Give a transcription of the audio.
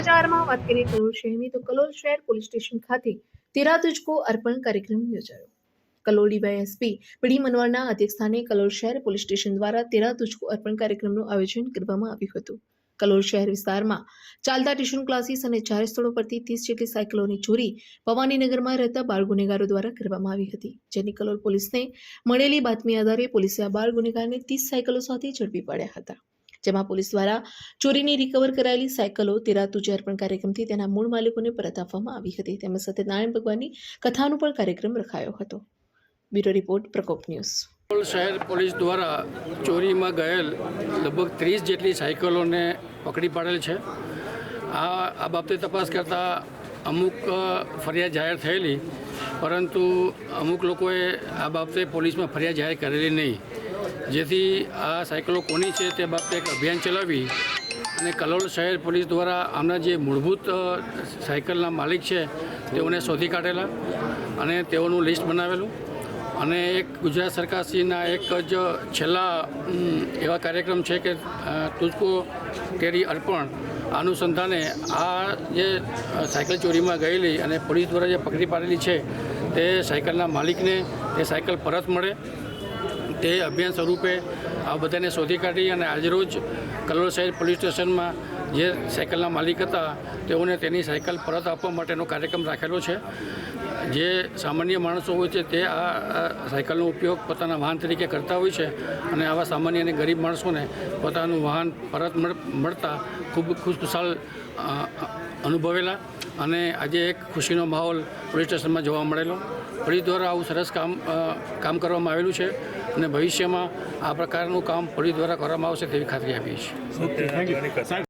સમાચારમાં વાત કરીએ કલોલ શહેરની તો કલોલ શહેર પોલીસ સ્ટેશન ખાતે તેરા અર્પણ કાર્યક્રમ યોજાયો. કલોલ ડીવાયએસપી પીડી મનવારના અધ્યક્ષસ્થાને કલોલ શહેર પોલીસ સ્ટેશન દ્વારા તેરા અર્પણ કાર્યક્રમનું આયોજન કરવામાં આવ્યું હતું. કલોલ શહેર વિસ્તારમાં ચાલતા ટ્યુશન ક્લાસીસ અને ચાર સ્થળો પરથી ત્રીસ જેટલી સાયકલોની ચોરી ભવાનીનગરમાં રહેતા બાળ ગુનેગારો દ્વારા કરવામાં આવી હતી, જેની કલોલ પોલીસને મળેલી બાતમી આધારે પોલીસે આ બાળ ગુનેગારને ત્રીસ સાયકલો સાથે ઝડપી પાડ્યા હતા. જેમાં પોલીસ દ્વારા ચોરીની રિકવર કરાયેલી સાયકલો તેરા તુજે અર્પણ કાર્યક્રમથી તેના મૂળ માલિકોને પરત આપવામાં આવી હતી. તેમજ નારાયણ ભગવાનની કથાનો પણ કાર્યક્રમ રખાયો હતો. Bureau report, Prakop news. શહેર પોલીસ દ્વારા ચોરીમાં ગયેલ લગભગ ત્રીસ જેટલી સાયકલોને પકડી પાડેલ છે. આ આ બાબતે તપાસ કરતાં અમુક ફરિયાદ જાહેર થયેલી, પરંતુ અમુક લોકોએ આ બાબતે પોલીસમાં ફરિયાદ જાહેર કરેલી નહીં. જેથી આ સાયકલો કોની છે તે બાબતે એક અભિયાન ચલાવી અને કલોલ શહેર પોલીસ દ્વારા આમના જે મૂળભૂત સાયકલના માલિક છે, તેઓને શોધી કાઢેલા અને તેઓનું લિસ્ટ બનાવેલું. અને એક ગુજરાત સરકારશ્રીના એક જ છેલ્લા એવા કાર્યક્રમ છે કે તુજકો તેરી અર્પણ અનુસંધાને આ જે સાયકલ ચોરીમાં ગયેલી અને પોલીસ દ્વારા જે પકડી પાડેલી છે, તે સાયકલના માલિકને, તે સાયકલ પરત મળે તે અભિયાન સ્વરૂપે આ બધાને શોધી કાઢી અને આજરોજ કલોલ શહેર પોલીસ સ્ટેશનમાં જે સાયકલના માલિક હતા, તેઓને તેની સાયકલ પરત આપવા માટેનો કાર્યક્રમ રાખેલો છે. જે સામાન્ય માણસો હોય છે, તે આ સાયકલનો ઉપયોગ પોતાના વાહન તરીકે કરતા હોય છે અને આવા સામાન્ય અને ગરીબ માણસોને પોતાનું વાહન પરત મળ- મળતા ખૂબ ખુશખુશાલ અનુભવેલા અને આજે એક ખુશીનો માહોલ પોલીસ સ્ટેશનમાં જોવા મળેલો. પોલીસ દ્વારા આવું સરસ કામ કામ કરવામાં આવેલું છે અને ભવિષ્યમાં આ પ્રકારનું કામ પોલીસ દ્વારા કરવામાં આવશે તેવી ખાતરી આપીએ છીએ.